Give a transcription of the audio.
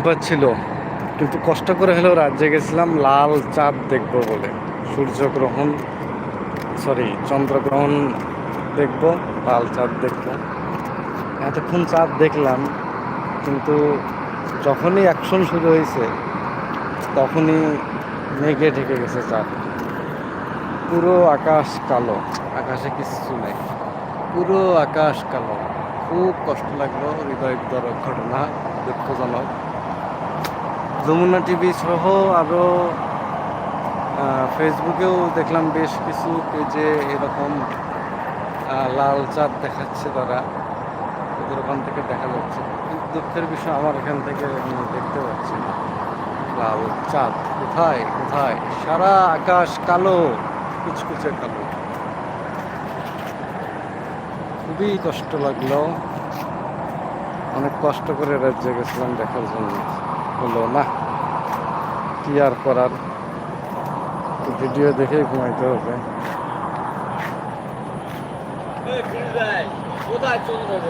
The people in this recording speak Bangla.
পাচ্ছিল কিন্তু কষ্ট করে হলেও রাজ্যে গেছিলাম, লাল চাঁদ দেখব বলে। সূর্যগ্রহণ সরি চন্দ্রগ্রহণ দেখব, লাল চাঁদ দেখব। এতক্ষণ চাঁদ দেখলাম, কিন্তু যখনই অ্যাকশন শুরু হয়েছে, তখনই মেঘে ঢেকে গেছে চাঁদ। পুরো আকাশ কালো। আকাশে কিছু নেই। পুরো আকাশ কালো। খুব কষ্ট লাগল হৃদয় ঘটনা, দুঃখজনক। যমুনা টিভি সহ আরও ফেসবুকেও দেখলাম বেশ কিছু পেজে এরকম লাল চাঁদ দেখাচ্ছে তারা। ওদের ওখান থেকে দেখা যাচ্ছে। দুঃখের বিষয়, আমার এখান থেকে দেখতে পাচ্ছি না। লাল চাঁদ, কোথায় কোথায়? সারা আকাশ কালো, কুচকুচে কালো। খুবই কষ্ট লাগল। অনেক কষ্ট করে রাজ্যে গেছিলাম দেখার জন্য। হলো না। কি আর করার? ভিডিও দেখেই ঘুমাইতে হবে।